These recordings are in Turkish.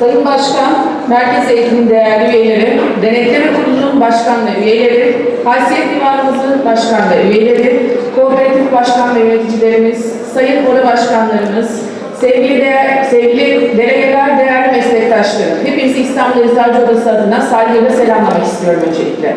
Sayın Başkan, Merkez Eğitim Değerli Üyeleri, Denetleme Kurulu'nun Başkan ve Üyeleri, Haysiyet Divanımızın Başkan ve Üyeleri, Kooperatif Başkan ve Yöneticilerimiz, Sayın Oda Başkanlarımız, sevgili, değer, sevgili delegeler, değerli meslektaşlarım, hepinizi İstanbul Eczacı Odası adına saygıyla selamlamak istiyorum öncelikle.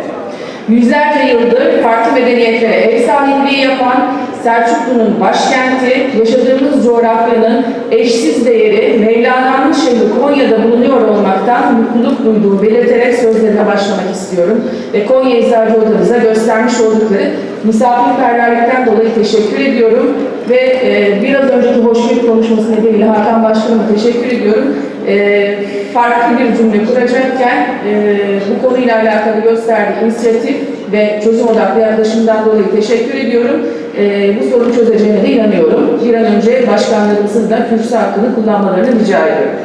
Yüzlerce yıldır farklı medeniyetlere ev sahipliği yapan Selçuklu'nun başkenti, yaşadığımız coğrafyanın eşsiz değeri Mevlana'nın şehri Konya'da bulunuyor olmaktan mutluluk duyduğumu belirterek sözlerime başlamak istiyorum. Ve Konya Eczacı Odamıza göstermiş oldukları misafirperverlikten dolayı teşekkür ediyorum. Ve e, biraz önceki hoşgörü konuşması nedeniyle Hakan Başkanıma teşekkür ediyorum. E, farklı bir cümle kuracakken e, bu konuyla alakalı gösterdiği inisiyatif ve çözüm odaklı yaklaşımdan dolayı teşekkür ediyorum. E, bu sorunu çözeceğine de inanıyorum. Bir an önce başkanlarımızın da kürsü hakkını kullanmalarını rica ediyorum.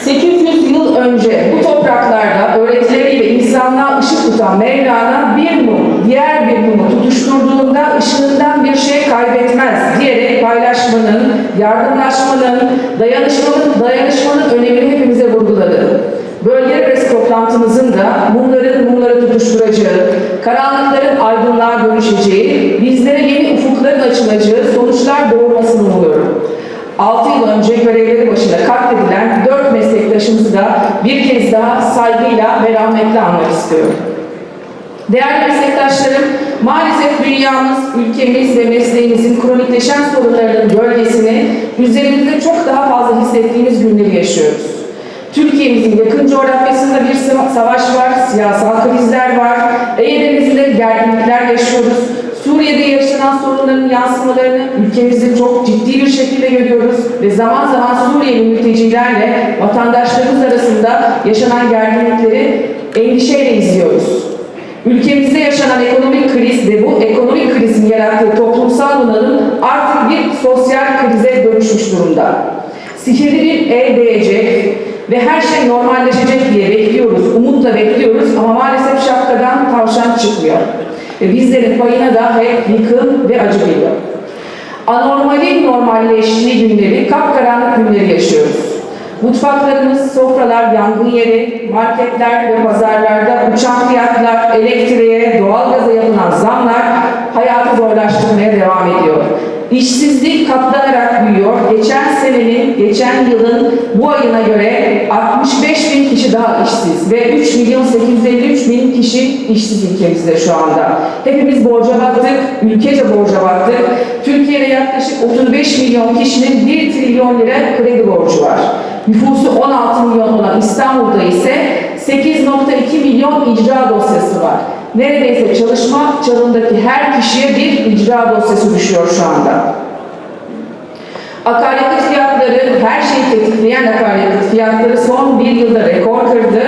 800 yıl önce bu topraklarda öğretileriyle insanlığa ışık tutan Mevlana bir mum diğer bir mumu tutuşturduğunda ışığından bir şey kaybetmez diyerek paylaşmanın, yardımlaşmanın, dayanışmanın, dayanışmanın önemini hepimize vurguladı. Bölge arası toplantımızın da mumların mumları tutuşturacağı, karanlıkların aydınlığa dönüşeceği, açılacağı sonuçlar doğurmasını umuyorum. 6 yıl önce görevleri başında katledilen 4 meslektaşımızı da bir kez daha saygıyla ve rahmetle anmak istiyorum. Değerli meslektaşlarım, maalesef dünyamız, ülkemiz ve mesleğimizin kronikleşen sorunlarının gölgesini üzerimizde çok daha fazla hissettiğimiz günleri yaşıyoruz. Türkiye'mizin yakın coğrafyasında bir savaş var, siyasal krizler var, Ege'mizde gerginlikler yaşıyoruz, Suriye'de yaşanan sorunların yansımalarını ülkemizde çok ciddi bir şekilde görüyoruz ve zaman zaman Suriyeli mültecilerle vatandaşlarımız arasında yaşanan gerginlikleri endişeyle izliyoruz. Ülkemizde yaşanan ekonomik kriz ve bu ekonomik krizin yarattığı toplumsal bunalım artık bir sosyal krize dönüşmüş durumda. Sihirli bir el değecek ve her şey normalleşecek diye bekliyoruz, umutla bekliyoruz ama maalesef şapkadan tavşan çıkmıyor. Ve bizlerin payına da hep yıkım ve acı geliyor. Anormalin normalleştiği günleri, kapkaranlık günleri yaşıyoruz. Mutfaklarımız, sofralar, yangın yeri, marketler ve pazarlarda uçan fiyatlar, elektriğe, doğalgaza yapılan zamlar hayatı zorlaştırmaya devam ediyor. İşsizlik katlanarak büyüyor. Geçen senenin, geçen yılın bu ayına göre 65 bin kişi daha işsiz ve 3 milyon 853 bin kişi işsiz ülkemizde şu anda. Hepimiz borca battık, ülkece borca battık. Türkiye'de yaklaşık 35 milyon kişinin 1 trilyon lira kredi borcu var. Nüfusu 16 milyon olan İstanbul'da ise 8.2 milyon icra dosyası var. Neredeyse çalışma çağındaki her kişiye bir icra dosyası düşüyor şu anda. Akaryakıt fiyatları, her şeyi tetikleyen akaryakıt fiyatları son bir yılda rekor kırdı.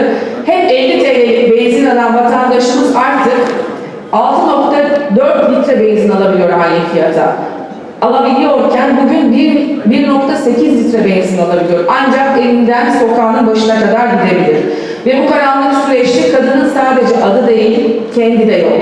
Hep 50 TL benzin alan vatandaşımız artık 6.4 litre benzin alabiliyor aynı fiyata. Alabiliyorken bugün 1.8 litre benzin alabiliyor. Ancak evinden sokağının başına kadar gidebilir. Ve bu karanlık süreçte kadının sadece adı değil, kendi de yok.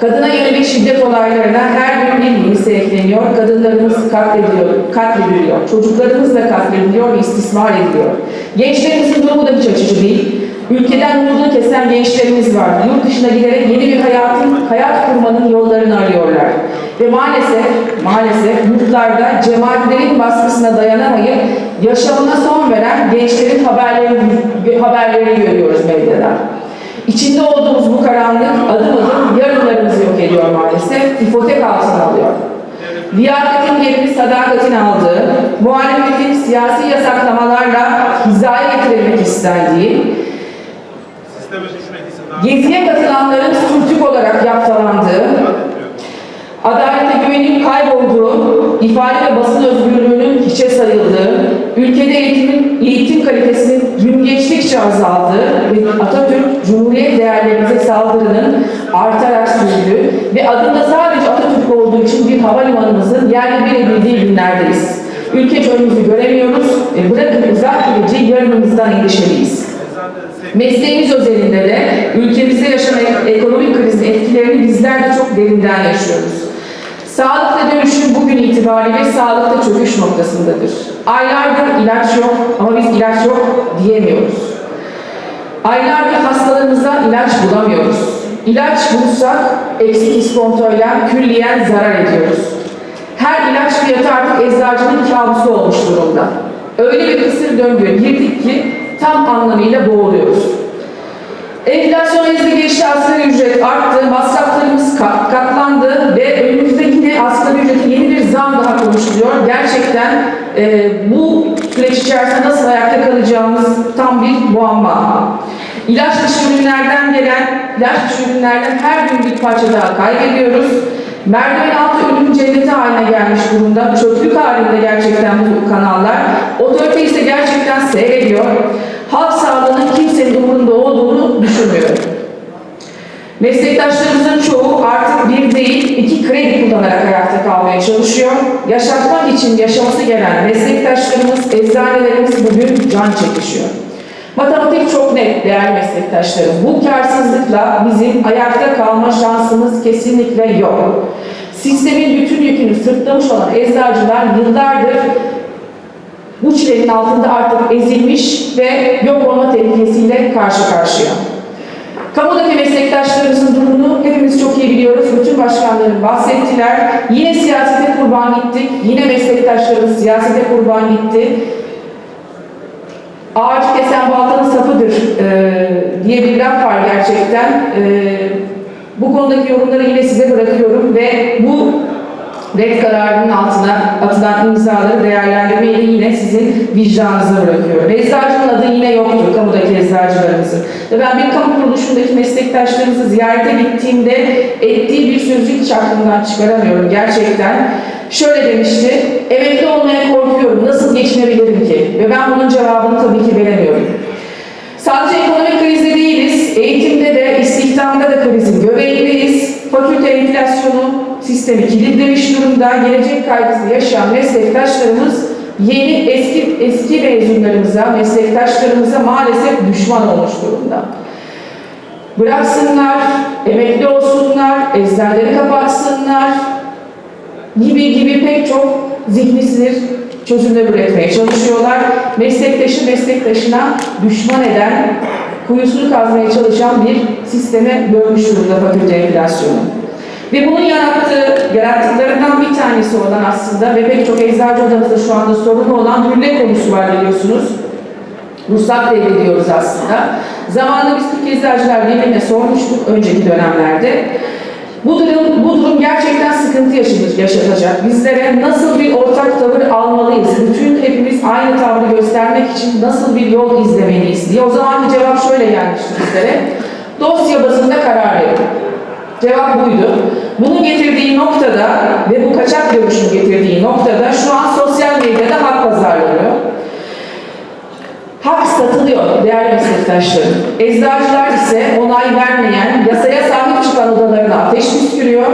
Kadına yönelik şiddet olaylarına her gün bir yenisi ekleniyor. Kadınlarımız katlediliyor, katlediliyor. Çocuklarımız da katlediliyor ve istismar ediliyor. Gençlerimizin durumu da hiç açıcı değil. Ülkeden umudunu kesen gençlerimiz var. Yurt dışına giderek yeni bir hayatın, hayat kurmanın yollarını arıyorlar. Ve maalesef, maalesef yurtlarda cemaatlerin baskısına dayanamayıp yaşamına son veren gençlerin haberlerini, haberlerini görüyoruz medyada. İçinde olduğumuz bu karanlık adım adım yarınlarımızı yok ediyor maalesef. İpotek altına alıyor. Liyakatin yerini sadakatin aldığı, muhalefetin siyasi yasaklamalarla hizaya getirilmek istendiği, geziye katılanların sürtük olarak yaptalandığı, adalete güvenin kaybolduğu, ifade ve basın özgürlüğünün hiçe sayıldığı, ülkede eğitimin, eğitim kalitesinin gün geçtikçe azaldığı ve Atatürk, Cumhuriyet değerlerimize saldırının artarak sürdüğü ve adında sadece Atatürk olduğu için bir havalimanımızın yerli bir edildiği günlerdeyiz. Ülkece önümüzü göremiyoruz bırakın uzak geleceği yarınımızdan endişeliyiz. Mesleğimiz özelinde de ülkemizde yaşanan ekonomik krizin etkilerini bizler de çok derinden yaşıyoruz. Sağlıkla dönüşüm bugün itibariyle sağlıkta çöküş noktasındadır. Aylardır ilaç yok ama biz ilaç yok diyemiyoruz. Aylardır hastalarımıza ilaç bulamıyoruz. İlaç bulsak eksik iskontoyla külliyen zarar ediyoruz. Her ilaç fiyatı artık eczacının kabusu olmuş durumda. Öyle bir kısır döngüye girdik ki tam anlamıyla boğuluyoruz. Enflasyon izni geçti, asgari ücret arttı, masraflarımız kat- katlandı ve önümüzde yine asgari ücrete yeni bir zam daha konuşuluyor. Gerçekten e, bu süreç içerisinde nasıl ayakta kalacağımız tam bir muamma. İlaç dışı ürünlerden gelen, ilaç dışı ürünlerden her gün bir parça daha kaybediyoruz. Merdiven altı ölüm cenneti haline gelmiş durumda. Çöplük halinde gerçekten bu kanallar. Otorite ise gerçekten seyrediyor. Halk sağlığının kimsenin umurunda olduğunu düşünmüyorum. Meslektaşlarımızın çoğu artık bir değil, iki kredi kullanarak ayakta kalmaya çalışıyor. Yaşatmak için yaşaması gelen meslektaşlarımız, eczanelerimiz bugün can çekişiyor. Matematik çok net değerli meslektaşlarım. Bu karsızlıkla bizim ayakta kalma şansımız kesinlikle yok. Sistemin bütün yükünü sırtlamış olan eczacılar yıllardır bu çilenin altında artık ezilmiş ve yok olma tehlikesiyle karşı karşıya. Kamudaki meslektaşlarımızın durumunu hepimiz çok iyi biliyoruz. Bütün başkanlarım bahsettiler. Yine siyasete kurban gittik. Yine meslektaşlarımız siyasete kurban gitti. Ağacı kesen baltanın sapıdır e, diye bir laf var gerçekten. E, bu konudaki yorumları yine size bırakıyorum ve bu red kararının altına atılan imzaları değerlendirmeyi de yine sizin vicdanınıza bırakıyorum. Eczacının adı yine yoktur kamudaki eczacılarımızın. Ve ben bir kamu kuruluşundaki meslektaşlarımızı ziyarete gittiğimde ettiği bir sözcük hiç aklımdan çıkaramıyorum gerçekten. Şöyle demişti, emekli olmaya korkuyorum, nasıl geçinebilirim ki? Ve ben bunun cevabını tabii ki veremiyorum. Sadece ekonomik krizde değiliz, eğitimde de, istihdamda da krizin göbeğindeyiz. Fakülte enflasyonu sistemi kilitlemiş durumda, gelecek kaygısı yaşayan meslektaşlarımız yeni eski eski mezunlarımıza, meslektaşlarımıza maalesef düşman olmuş durumda. Bıraksınlar, emekli olsunlar, eczaneleri kapatsınlar gibi gibi pek çok zihni sinir çözümler üretmeye çalışıyorlar. Meslektaşı meslektaşına düşman eden, kuyusunu kazmaya çalışan bir sisteme dönmüş durumda fakülte enflasyonu. Ve bunun yarattığı, yarattıklarından bir tanesi olan aslında ve pek çok eczacı odamızda şu anda sorunu olan hürle konusu var biliyorsunuz. Ruhsat devrediyoruz aslında. Zamanında biz Türk Eczacılar Birliği'ne sormuştuk önceki dönemlerde. Bu durum, bu durum gerçekten sıkıntı yaşatacak. Bizlere nasıl bir ortak tavır almalıyız? Bütün hepimiz aynı tavrı göstermek için nasıl bir yol izlemeliyiz diye. O zamanki cevap şöyle gelmişti bizlere. Dosya bazında karar verin. Cevap buydu. Bunun getirdiği noktada ve bu kaçak görüşün getirdiği noktada şu an sosyal medyada hak pazarlanıyor. Hak satılıyor değerli meslektaşlarım. Eczacılar ise onay vermeyen, yasaya sahip çıkan odalarına ateş püskürüyor.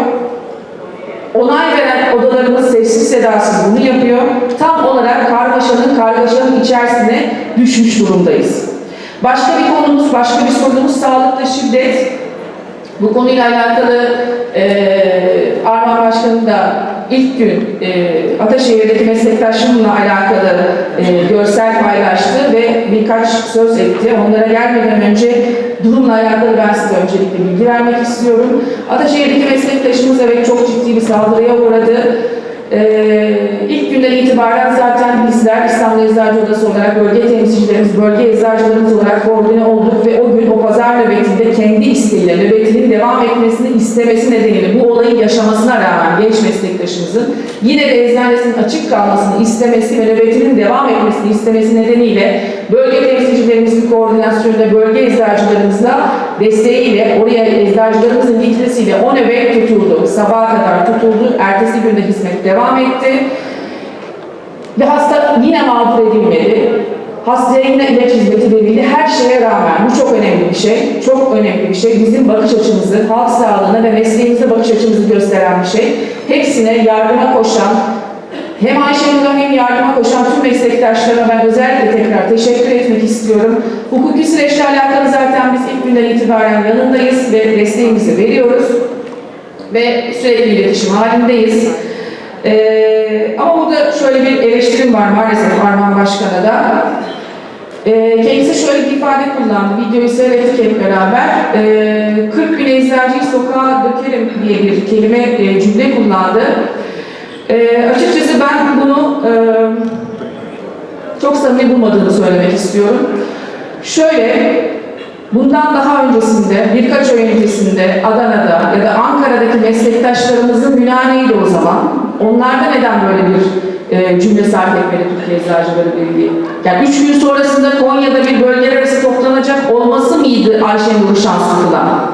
Onay veren odalarımız sessiz sedasız bunu yapıyor. Tam olarak karmaşanın kargaşanın içerisine düşmüş durumdayız. Başka bir konumuz, başka bir sorunumuz sağlıkta şiddet. Bu konuyla alakalı eee Arman Başkanım da ilk gün eee Ataşehir'deki meslektaşımla alakalı eee, görsel paylaştı ve birkaç söz etti. Onlara gelmeden önce durumla alakalı ben size öncelikle bilgi vermek istiyorum. Ataşehir'deki meslektaşımız evet çok ciddi bir saldırıya uğradı. Ee, ilk günden itibaren zaten bizler İstanbul Eczacı Odası olarak bölge temsilcilerimiz, bölge eczacılarımız olarak koordine olduk ve o gün o pazar nöbetinde kendi isteğiyle nöbetinin devam etmesini istemesi nedeniyle bu olayı yaşamasına rağmen genç meslektaşımızın yine de eczanesinin açık kalmasını istemesi ve nöbetinin devam etmesini istemesi nedeniyle bölge temsilcilerimizin koordinasyonunda bölge eczacılarımızla desteğiyle oraya eczacılarımızın gitmesiyle o nöbet tutuldu. Sabaha kadar tutuldu. Ertesi günde hizmet devam etti. Ve hasta yine mağdur edilmedi. Hastaya yine ilaç hizmeti verildi. Her şeye rağmen bu çok önemli bir şey. Çok önemli bir şey. Bizim bakış açımızı, halk sağlığına ve mesleğimize bakış açımızı gösteren bir şey. Hepsine yardıma koşan, hem Ayşenur'a hem yardıma koşan tüm meslektaşlarıma ben özellikle tekrar teşekkür etmek istiyorum. Hukuki süreçle alakalı zaten biz ilk günden itibaren yanındayız ve desteğimizi veriyoruz ve sürekli iletişim halindeyiz. Ee, ama burada şöyle bir eleştirim var maalesef Armağan Başkan'a da. Ee, kendisi şöyle bir ifade kullandı, videoyu seyrettik hep beraber. Ee, 40 bin eczacıyı sokağa dökerim diye bir kelime, e, cümle kullandı. Ee, açıkçası ben bunu e, çok samimi bulmadığını söylemek istiyorum. Şöyle, bundan daha öncesinde, birkaç ay öncesinde Adana'da ya da Ankara'daki meslektaşlarımızın münaneydi o zaman. Onlar da neden böyle bir e, cümle sarf etmedi Türkiye Eczacıları Birliği? Yani üç gün sonrasında Konya'da bir bölgeler arası toplanacak olması mıydı Ayşenur'u şanslı kılan?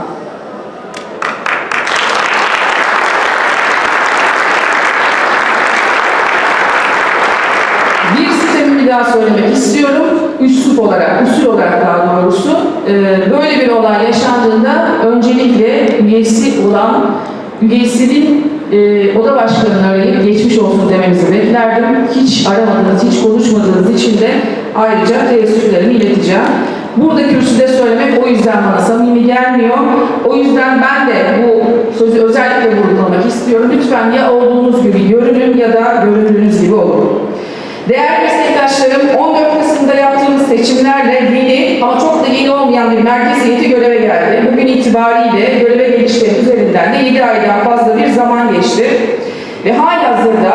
Bir sistemi bir daha söylemek istiyorum. Üslup olarak, usul olarak daha doğrusu. Ee, böyle bir olay yaşandığında öncelikle üyesi olan üyesinin e, oda başkanını arayıp geçmiş olsun dememizi beklerdim. Hiç aramadığınız, hiç konuşmadığınız için de ayrıca teessüflerimi ileteceğim. Burada kürsüde söylemek o yüzden bana samimi gelmiyor. O yüzden ben de bu sözü özellikle vurgulamak istiyorum. Lütfen ya olduğunuz gibi görünün ya da göründüğünüz gibi olun. Değerli meslektaşlarım, 14 Kasım'da yaptığımız seçimlerle yeni ama çok da yeni olmayan bir merkez heyeti göreve geldi. Bugün itibariyle göreve gelişleri üzerinden de 7 aydan fazla bir zaman geçti. Ve halihazırda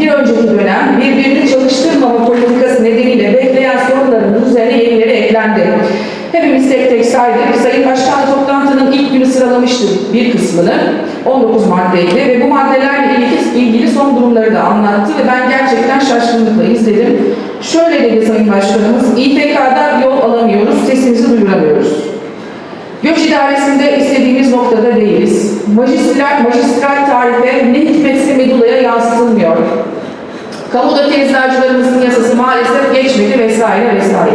bir önceki dönem birbirini çalıştırmama politikası nedeniyle bekleyen sorunların üzerine yenileri eklendi. Hepimiz tek tek saydık. Sayın Başkan toplantının ilk günü sıralamıştı bir kısmını. 19 maddeydi ve bu maddelerle ilgili, ilgili son durumları da anlattı ve ben gerçekten şaşkınlıkla izledim. Şöyle dedi Sayın Başkanımız, İPK'da yol alamıyoruz, sesimizi duyuramıyoruz. Göç idaresinde istediğimiz noktada değiliz. Magistral, magistral tarife ne hikmetse Medula'ya yansıtılmıyor. Kamudaki eczacılarımızın yasası maalesef geçmedi vesaire vesaire.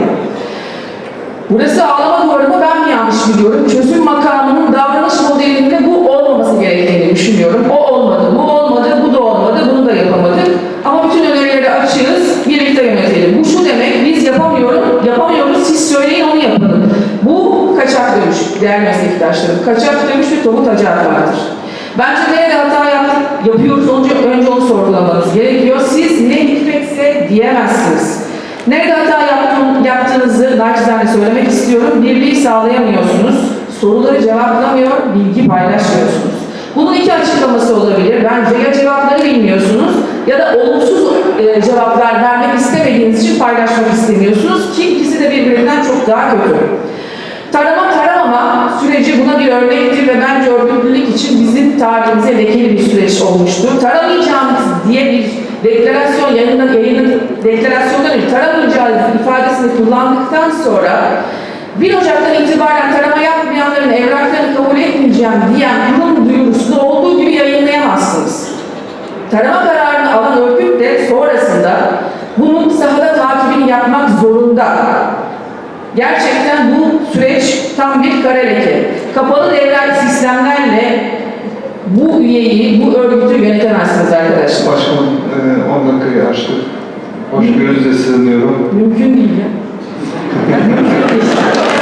Burası ağlama duvarı ben mi yanlış biliyorum? Çözüm makamının davranış modelinde bu olmaması gerektiğini düşünüyorum. O olmadı, bu olmadı, bu da olmadı, bunu da yapamadık. Ama bütün önerileri açığız, birlikte yönetelim. Bu şu demek, biz yapamıyorum, değerli meslektaşlarım. Kaçak dönüş ve tohut vardır. Bence nerede hata yaptık, yapıyoruz, önce, önce onu sorgulamanız gerekiyor. Siz ne hikmetse diyemezsiniz. Nerede hata yaptığın, yaptığınızı naçizane söylemek istiyorum. Birliği sağlayamıyorsunuz. Soruları cevaplamıyor, bilgi paylaşmıyorsunuz. Bunun iki açıklaması olabilir. Bence ya cevapları bilmiyorsunuz ya da olumsuz e, cevaplar vermek istemediğiniz için paylaşmak istemiyorsunuz ki ikisi de birbirinden çok daha kötü. Tarama buna bir örnektir ve bence örgütlülük için bizim tarihimize lekeli bir süreç olmuştur. Taramayacağımız diye bir deklarasyon yayından yayının deklarasyondan taramayacağız ifadesini kullandıktan sonra 1 Ocak'tan itibaren tarama yapmayanların evraklarını kabul etmeyeceğim diyen kurum duyurusunu olduğu gibi yayınlayamazsınız. Tarama kararını alan örgüt de sonrasında bunun sahada takibini yapmak zorunda. Gerçekten bu süreç tam bir kara. Kapalı devre sistemlerle bu üyeyi, bu örgütü yönetemezsiniz arkadaşlar. Başkanım, e, 10 dakikayı açtık. Hoşgörünüze sığınıyorum. Mümkün değil ya.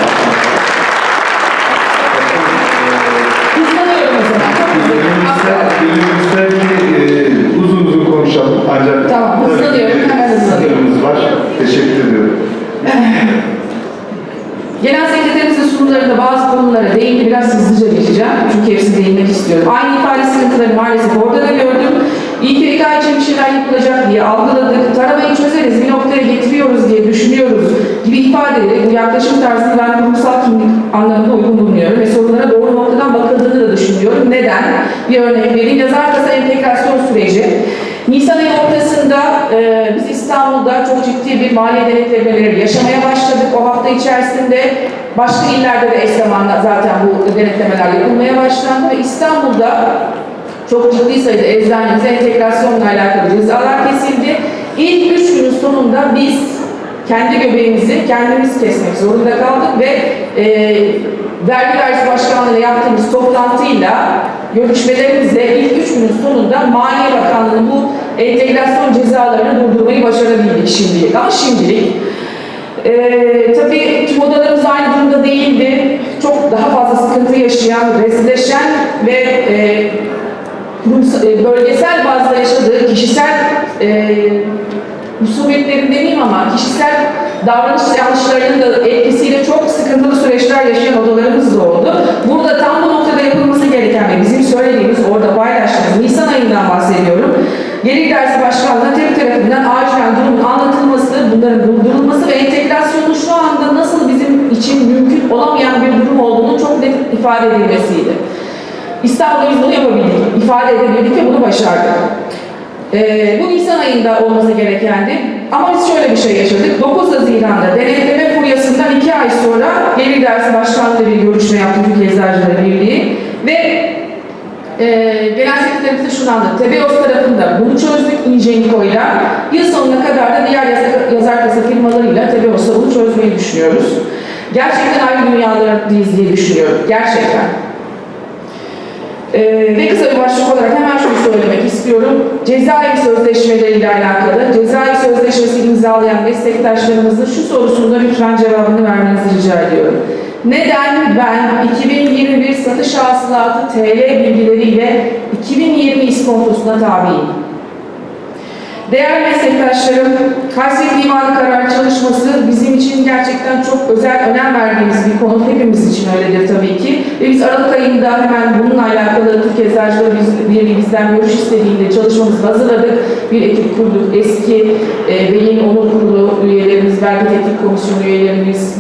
sunumlarında bazı konulara değindi, biraz hızlıca geçeceğim. Çünkü hepsini değinmek istiyorum. Aynı ifade sıkıntıları maalesef orada da gördüm. İKK için bir şeyler yapılacak diye algıladık. Taramayı çözeriz, bir noktaya getiriyoruz diye düşünüyoruz gibi ifadeleri, bu yaklaşım tarzını ben kurumsal kimlik anlamında uygun bulmuyorum ve sorunlara doğru noktadan bakıldığını da düşünüyorum. Neden? Bir örnek vereyim. Yazar kasa entegrasyon süreci. Nisan ayı ortasında e, biz İstanbul'da çok ciddi bir maliye denetlemeleri yaşamaya başladık. O hafta içerisinde başka illerde de eş zamanla zaten bu denetlemeler yapılmaya başlandı ve İstanbul'da çok ciddi sayıda eczanemize entegrasyonla alakalı cezalar kesildi. İlk üç günün sonunda biz kendi göbeğimizi kendimiz kesmek zorunda kaldık ve e, vergi dairesi başkanlığıyla yaptığımız toplantıyla görüşmelerimizde ilk üç günün sonunda Maliye Bakanlığı'nın bu entegrasyon cezalarını durdurmayı başarabildik şimdilik. Ama şimdilik ee, tabii tüm odalarımız aynı durumda değildi. Çok daha fazla sıkıntı yaşayan, resileşen ve e, e, bölgesel bazda yaşadığı kişisel e, musibetlerin demeyeyim ama kişisel davranış yanlışlarının da etkisiyle çok sıkıntılı süreçler yaşayan odalarımız da oldu. Burada tam bu noktada yapılması bizim söylediğimiz, orada paylaştığımız Nisan ayından bahsediyorum. Gelir Dersi Başkanlığı'na TEP tarafından acilen durumun anlatılması, bunların durdurulması ve entegrasyonun şu anda nasıl bizim için mümkün olamayan bir durum olduğunu çok net ifade edilmesiydi. İstanbul'da biz bunu yapabildik, ifade edebildik ve bunu başardık. Ee, bu Nisan ayında olması gerekendi. Ama biz şöyle bir şey yaşadık. 9 Haziran'da denetleme furyasından 2 ay sonra Gelir Dersi Başkanlığı bir görüşme yaptı Türkiye Eczacıları Birliği. E, genel sekreterimiz de şunu anlattı. TBOS tarafında bunu çözdük İnceniko'yla. Yıl sonuna kadar da diğer yazar, yazar kasa firmalarıyla TBOS'la bunu çözmeyi düşünüyoruz. Gerçekten ayrı dünyalardayız diye düşünüyorum. Gerçekten. Ee, ve kısa bir başlık olarak hemen şunu söylemek istiyorum. Cezaevi sözleşmeleriyle alakalı, cezaevi sözleşmesi imzalayan meslektaşlarımızın şu sorusunda lütfen cevabını vermenizi rica ediyorum. Neden ben 2021 satış hasılatı TL bilgileriyle 2020 iskontosuna tabiyim? Değerli meslektaşlarım, Kayseri Divanı Karar Çalışması bizim için gerçekten çok özel, önem verdiğimiz bir konu. Hepimiz için öyledir tabii ki. Ve biz Aralık ayında hemen bununla alakalı Türkiye Eczacıları Birliği bizden görüş istediğinde çalışmamızı hazırladık. Bir ekip kurduk. Eski e, ve yeni onur kurulu üyelerimiz, belge teknik komisyonu üyelerimiz,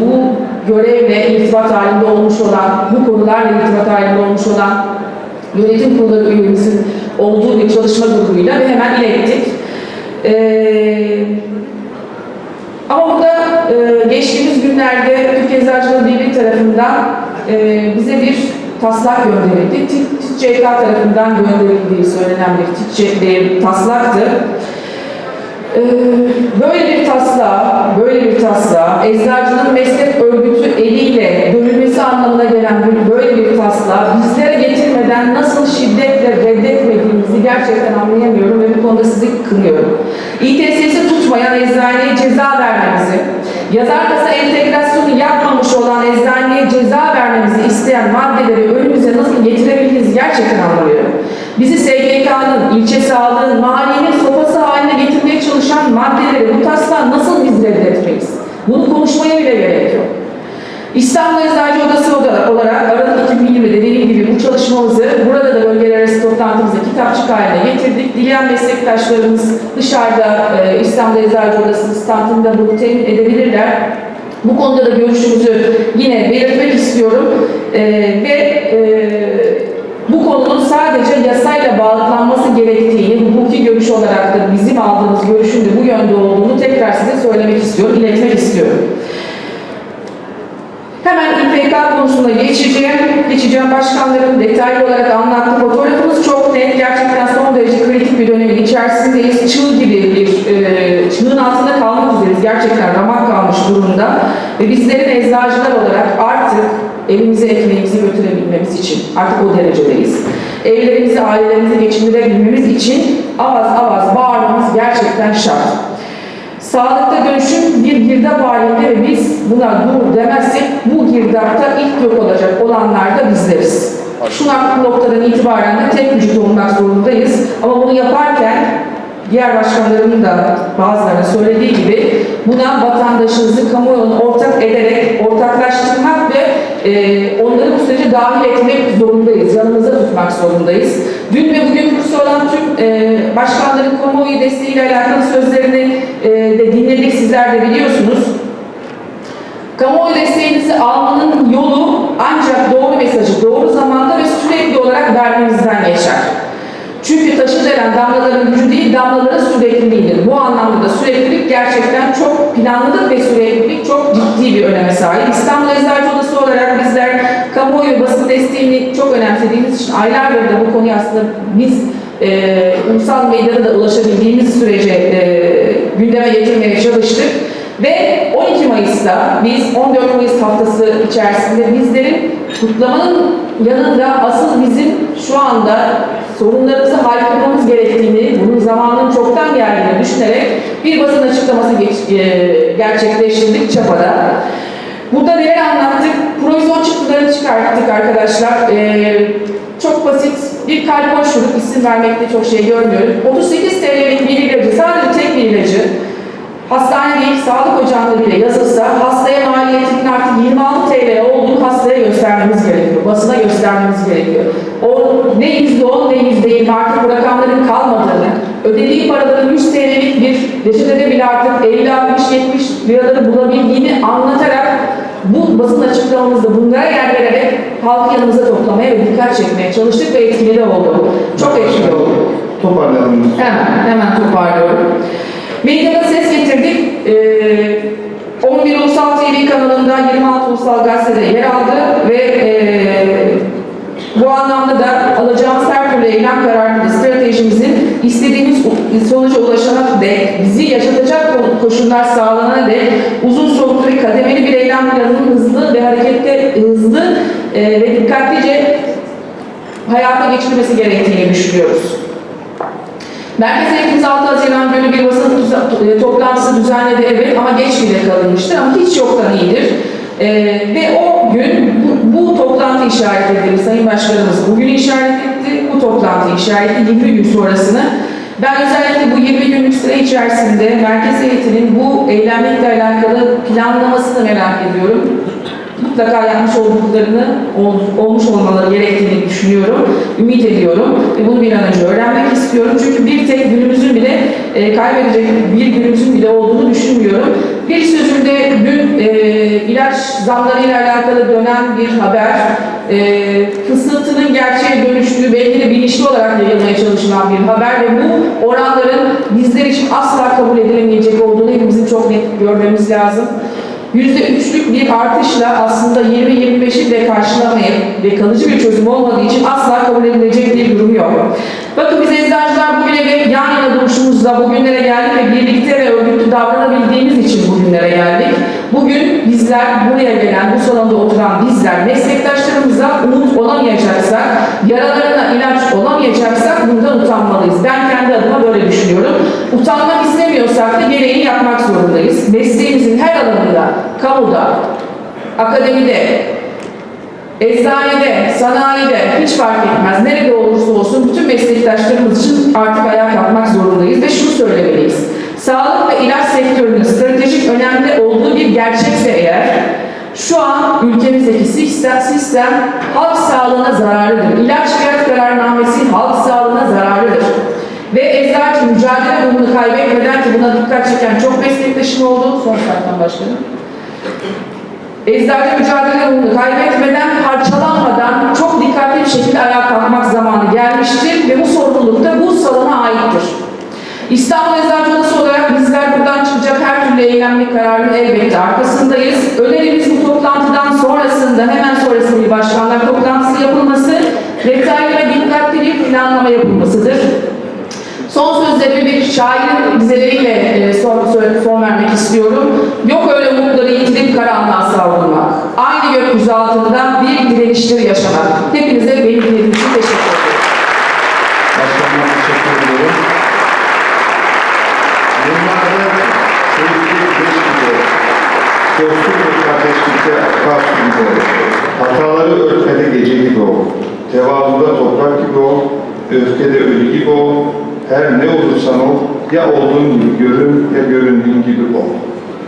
bu görevle irtibat halinde olmuş olan, bu konularla irtibat halinde olmuş olan yönetim kurulu üyemizin olduğu bir çalışma grubuyla ve hemen ilettik. Ee, ama burada e, geçtiğimiz günlerde Türkiye Eczacıları Birliği tarafından e, bize bir taslak gönderildi. Tİ- TİCK tarafından gönderildiği söylenen bir TİCK bir taslaktı. Ee, Böyle bir taslağa, böyle bir taslağa, eczacının meslek örgütü eliyle dönülmesi anlamına gelen bir böyle bir taslağı bizlere getirmeden nasıl şiddetle reddetmediğimizi gerçekten anlayamıyorum ve bu konuda sizi kınıyorum. İTSS'i tutmayan eczaneye ceza vermemizi, yazar kasa entegrasyonu yapmamış olan eczaneye ceza vermemizi isteyen maddeleri önümüze nasıl getirebildiğinizi gerçekten anlamıyorum. Bizi SGK'nın, ilçe sağlığın, mahallenin haline çalışan maddeleri bu taslağı nasıl biz reddetmeyiz? Bunu konuşmaya bile gerek yok. İstanbul Eczacı Odası oda- olarak Aralık 2020'de dediğim gibi bu çalışmamızı burada da bölgeler arası toplantımızda kitapçık haline getirdik. Dileyen meslektaşlarımız dışarıda e, İstanbul Eczacı Odası standında bunu temin edebilirler. Bu konuda da görüşümüzü yine belirtmek istiyorum. E, ve e, bu konunun sadece yasayla hukuki görüş olarak da bizim aldığımız görüşün de bu yönde olduğunu tekrar size söylemek istiyorum, iletmek istiyorum. Hemen İPK konusuna geçeceğim. Geçeceğim başkanların detaylı olarak anlattığı fotoğrafımız çok net. Gerçekten son derece kritik bir dönemin içerisindeyiz. Çığ gibi bir, e, çığın altında kalmak üzereyiz. Gerçekten ramak kalmış durumda. Ve bizlerin eczacılar olarak artık evimize ekmeğimizi götürebilmemiz için artık o derecedeyiz. Evlerimizi, ailelerimizi geçindirebilmemiz için avaz avaz bağırmamız gerçekten şart. Sağlıkta dönüşüm bir girdap halinde ve biz buna dur demezsek bu girdapta ilk yok olacak olanlar da bizleriz. Şu noktadan itibaren de tek vücut olmak zorundayız. Ama bunu yaparken diğer başkanlarımın da bazılarına söylediği gibi buna vatandaşınızı kamuoyuna ortak ederek ortaklaştırmak ve e, onları bu sürece dahil etmek zorundayız. Yanımızda tutmak zorundayız. Dün ve bugün kursu olan tüm e, başkanların kamuoyu desteğiyle alakalı sözlerini e, de dinledik. Sizler de biliyorsunuz. Kamuoyu desteğinizi almanın yolu ancak doğru mesajı doğru zamanda ve sürekli olarak vermenizden geçer. Çünkü taşı delen damlaların gücü değil, damlaların sürekliliğidir. Bu anlamda da süreklilik gerçekten çok planlılık ve süreklilik çok ciddi bir öneme sahip. İstanbul Eczacı olarak bizler kamuoyu basın desteğini çok önemsediğimiz için aylardır da bu konuyu aslında biz e, ulusal medyada da ulaşabildiğimiz sürece e, gündeme getirmeye çalıştık. Ve 12 Mayıs'ta biz 14 Mayıs haftası içerisinde bizlerin kutlamanın yanında asıl bizim şu anda sorunlarımızı haykırmamız gerektiğini, bunun zamanının çoktan geldiğini düşünerek bir basın açıklaması geç- e, gerçekleştirdik Çapa'da. Burada neler anlattık? Provizyon çıktılarını çıkarttık arkadaşlar. E, çok basit bir kalp boşluk, isim vermekte çok şey görmüyorum. 38 TL'lik bir ilacı, sadece tek bir ilacı hastane değil sağlık ocağında bile yazılsa hastaya maliyetinin artık 26 TL olduğunu hastaya göstermemiz gerekiyor. Basına göstermemiz gerekiyor. O ne %10 ne %20 artık bu rakamların kalmadığını, ödediği paraların 100 TL'lik bir reçetede bile artık 50-60-70 liraları bulabildiğini anlatarak bu basın açıklamamızda bunlara yer vererek halkı yanımıza toplamaya ve dikkat çekmeye çalıştık ve etkili oldu. Çok etkili oldu. Toparlayalım. Hemen, hemen toparlıyorum. Medyada ses getirdik. Ee, 11 Ulusal TV kanalında 26 Ulusal Gazete'de yer aldı ve ee, bu anlamda da alacağımız her türlü eylem istediğimiz sonuca ulaşana dek, bizi yaşatacak koşullar sağlanana dek uzun soluklu ve kademeli bir eylem planının hızlı ve harekette hızlı ee, ve dikkatlice hayata geçirmesi gerektiğini düşünüyoruz. Merkez Eğitimimiz 6 Haziran günü bir basın e, toplantısı düzenledi evet ama geç bile kalınmıştır ama hiç yoktan iyidir. Ee, ve o gün bu, bu toplantı işaret edildi. Sayın Başkanımız bugün işaret etti, bu toplantı işaret etti 20 gün sonrasını. Ben özellikle bu 20 günlük süre içerisinde Merkez Eğitim'in bu eylemlikle alakalı planlamasını merak ediyorum mutlaka yapmış olduklarını ol- olmuş olmaları gerektiğini düşünüyorum, ümit ediyorum ve bunu bir an önce öğrenmek istiyorum. Çünkü bir tek günümüzün bile e, kaybedecek bir günümüzün bile olduğunu düşünmüyorum. Bir sözümde dün e, ilaç zamlarıyla alakalı dönen bir haber, e, fısıltının gerçeğe dönüştüğü de bilinçli olarak yayılmaya çalışılan bir haber ve bu oranların bizler için asla kabul edilemeyecek olduğunu hepimizin çok net görmemiz lazım. %3'lük bir artışla aslında 20-25'i de karşılamayıp ve kalıcı bir çözüm olmadığı için asla kabul edilecek bir durum yok. Bakın biz eczacılar bugüne ve yan yana duruşumuzla bugünlere geldik ve birlikte ve örgütlü davranabildiğimiz için bugünlere geldik. Bugün bizler buraya gelen, bu salonda oturan bizler meslektaşlarımıza umut olamayacaksak, yaralarına ilaç olamayacaksak bundan utanmalıyız. Ben kendi adıma böyle düşünüyorum. Utanmak istemiyorsak da gereğini yapmak zorundayız. Mesleğimizin her alanında, kamuda, akademide, eczanede, sanayide hiç fark etmez. Nerede olursa olsun bütün meslektaşlarımız için artık ayağa kalkmak zorundayız ve şunu söylemeliyiz. Sağlık ve ilaç sektörünün stratejik önemli olduğu bir gerçekse eğer şu an ülkemizdeki sistem, sistem halk sağlığına zararlıdır. İlaç fiyat kararnamesi halk sağlığına zararlıdır. Ve eczacı mücadele ruhunu kaybetmeden ki buna dikkat çeken çok meslektaşım oldu. Son saatten başkanım. Eczacı mücadele ruhunu kaybetmeden, parçalanmadan çok dikkatli bir şekilde ayağa kalkmak zamanı gelmiştir ve bu sorumluluk da bu salona aittir. İstanbul Eczacı Odası her türlü eylemli kararın elbette arkasındayız. Önerimiz bu toplantıdan sonrasında, hemen sonrasında bir başkanlar toplantısı yapılması, detaylı ve dikkatli bir planlama yapılmasıdır. Son sözlerimi bir şairin dizeleriyle e, son, son vermek istiyorum. Yok öyle umutları yitirip karanlığa savrulmak. Aynı gökyüzü altında bir direniştir yaşamak. Hepinize Hataları örtmede gece gibi ol. Tevazuda toprak gibi ol. Öfkede ölü gibi ol. Her ne olursan ol, ya olduğun gibi görün ya göründüğün gibi ol.